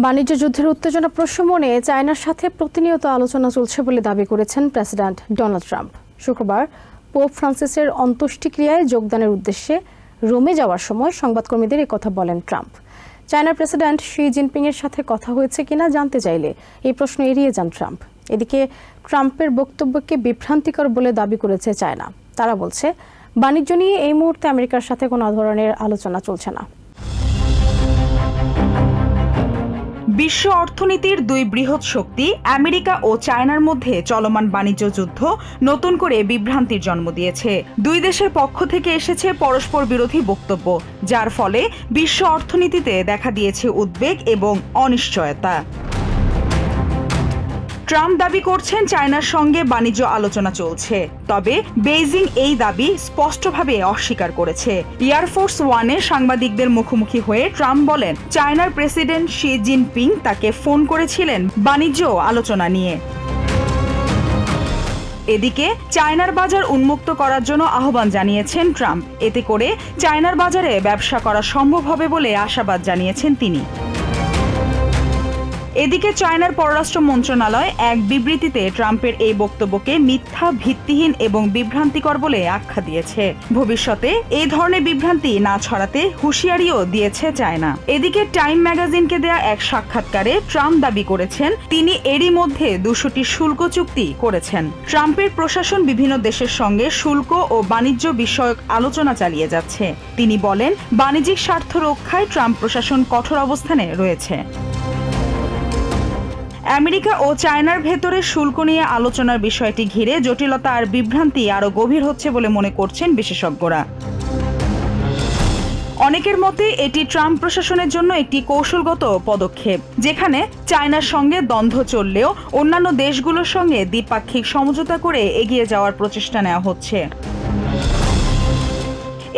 বাণিজ্য যুদ্ধের উত্তেজনা প্রশমনে চায়নার সাথে প্রতিনিয়ত আলোচনা চলছে বলে দাবি করেছেন প্রেসিডেন্ট ডোনাল্ড ট্রাম্প। শুক্রবার পোপ ফ্রান্সিসের অন্ত্যেষ্টিক্রিয়ায় যোগদানের উদ্দেশ্যে রোমে যাওয়ার সময় সংবাদকর্মীদের কথা বলেন ট্রাম্প। চায়নার প্রেসিডেন্ট শি জিনপিংয়ের সাথে কথা হয়েছে কিনা জানতে চাইলে এই প্রশ্ন এড়িয়ে যান ট্রাম্প। এদিকে ট্রাম্পের বক্তব্যকে বিভ্রান্তিকর বলে দাবি করেছে চায়না। তারা বলছে, বাণিজ্য নিয়ে এই মুহূর্তে আমেরিকার সাথে কোনো ধরনের আলোচনা চলছে না। বিশ্ব অর্থনীতির দুই বৃহৎ শক্তি, আমেরিকা ও চায়নার মধ্যে চলমান বাণিজ্য যুদ্ধ নতুন করে বিভ্রান্তির জন্ম দিয়েছে। দুই দেশের পক্ষ থেকে এসেছে পরস্পর বিরোধী বক্তব্য, যার ফলে বিশ্ব অর্থনীতিতে দেখা দিয়েছে উদ্বেগ এবং অনিশ্চয়তা। ট্রাম্প দাবি করছেন চায়নার সঙ্গে বাণিজ্য আলোচনা চলছে। তবে বেইজিং এই দাবি স্পষ্টভাবে অস্বীকার করেছে। এয়ারফোর্স ওয়ানে সাংবাদিকদের মুখোমুখি হয়ে ট্রাম্প বলেন, চায়নার প্রেসিডেন্ট শি জিনপিং তাকে ফোন করেছিলেন বাণিজ্য আলোচনা নিয়ে। এদিকে চায়নার বাজার উন্মুক্ত করার জন্য আহ্বান জানিয়েছেন ট্রাম্প। এতে করে চায়নার বাজারে ব্যবসা করা সম্ভব হবে বলে আশাবাদ জানিয়েছেন তিনি। এদিকে চায়নার পররাষ্ট্র মন্ত্রণালয় এক বিবৃতিতে ট্রাম্পের এই বক্তব্যকে মিথ্যা, ভিত্তিহীন এবং বিভ্রান্তিকর বলে আখ্যা দিয়েছে। ভবিষ্যতে এই ধরনের বিভ্রান্তি না ছড়াতে হুঁশিয়ারিও দিয়েছে চায়না। এদিকে টাইম ম্যাগাজিনকে দেয়া এক সাক্ষাৎকারে ট্রাম্প দাবি করেছেন, তিনি এরই মধ্যে দুশোটি শুল্ক চুক্তি করেছেন। ট্রাম্পের প্রশাসন বিভিন্ন দেশের সঙ্গে শুল্ক ও বাণিজ্য বিষয়ক আলোচনা চালিয়ে যাচ্ছে। তিনি বলেন, বাণিজ্যিক স্বার্থ রক্ষায় ট্রাম্প প্রশাসন কঠোর অবস্থানে রয়েছে। আমেরিকা ও চায়নার ভেতরে শুল্ক নিয়ে আলোচনার বিষয়টি ঘিরে জটিলতা আর বিভ্রান্তি আরও গভীর হচ্ছে বলে মনে করছেন বিশেষজ্ঞরা। অনেকের মতে এটি ট্রাম্প প্রশাসনের জন্য একটি কৌশলগত পদক্ষেপ, যেখানে চায়নার সঙ্গে দ্বন্দ্ব চললেও অন্যান্য দেশগুলোর সঙ্গে দ্বিপাক্ষিক সমঝোতা করে এগিয়ে যাওয়ার প্রচেষ্টা নেওয়া হচ্ছে।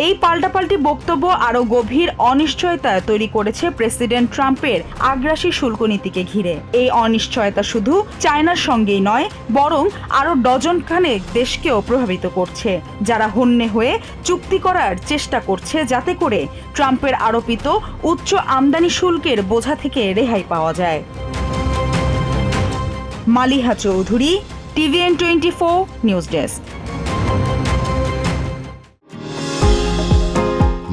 এই পাল্টাপাল্টি বক্তব্য আরও গভীর অনিশ্চয়তা তৈরি করেছে প্রেসিডেন্ট ট্রাম্পের আগ্রাসী শুল্ক নীতিকে ঘিরে। এই অনিশ্চয়তা শুধু চায়নার সঙ্গেই নয়, বরং আরও ডজন খানেক দেশকেও প্রভাবিত করছে। যারা হন্যে হয়ে চুক্তি করার চেষ্টা করছে, যাতে করে ট্রাম্পের আরোপিত উচ্চ আমদানি শুল্কের বোঝা থেকে রেহাই পাওয়া যায়। Maliha Chowdhury, TVN twenty four news desk.